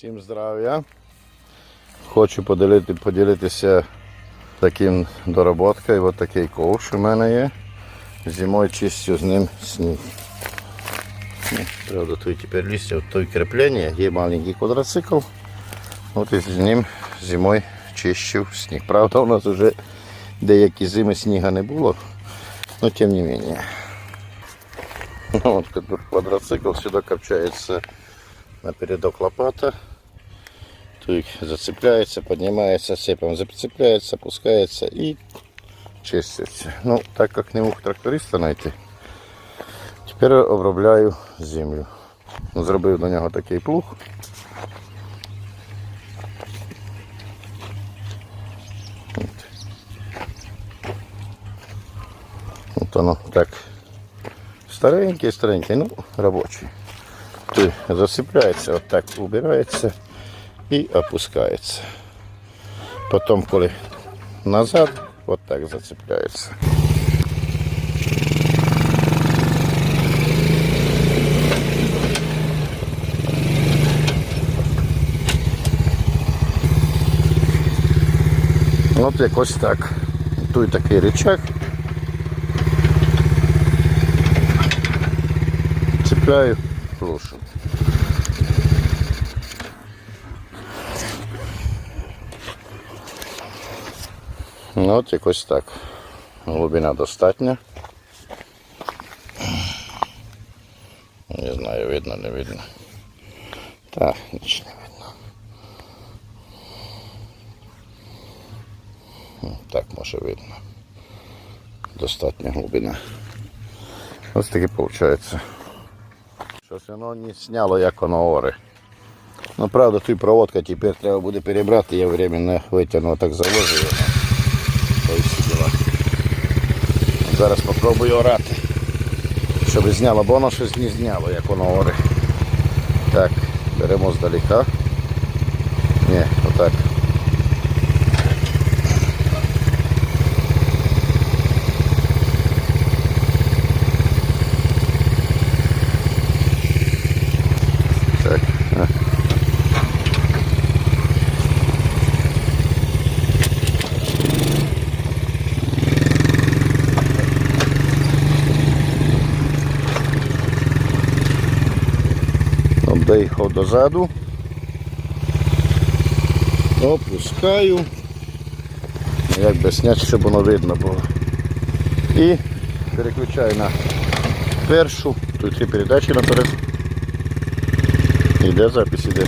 Всім здравия. Хочу поділити, поділитися таким дороботкою. Ось такий ковш у мене є. Зимою чистю з ним сніг. Ну, Правда, тут тепер листя, той кріплення, є маленький квадроцикл. От і з ним зимою чищу сніг. Правда, у нас вже деякі зими сніга не було, але тим не менее. Вот квадроцикл сюда копчается на передок лопата. Туик зацепляется, поднимается, цепом зацепляется, опускается и чистится. Ну, так как не мог тракториста знайти, тепер обробляю землю. Зробив до нього такий плуг. От. Воно так старенький, старенький, ну, робочий. Ты засыпляется, вот так убирается и опускается. Потом, коли назад, вот так зацепляется. От якось так. Тут такий рычаг. Цепляю, глушу. Ну, от якось так. Глибина достатня. Не знаю, видно, не видно. Так, нічого не видно. Так, може видно. Достатня глибина. Ось таки виходить. Щось воно не сняло, як воно ори. Ну правда, тут проводка тепер треба буде перебрати, я временно витягну так заложу його. Та і всі діла. Зараз спробую орати. Щоб зняло, бо воно щось не зняло, як воно оре. Так, беремо здалека. Ні, отак. Доїхав дозаду. Опускаю. Як би сняти, щоб воно видно було. І переключаю на першу. Тут три передачі наперед. Іде запис, іде.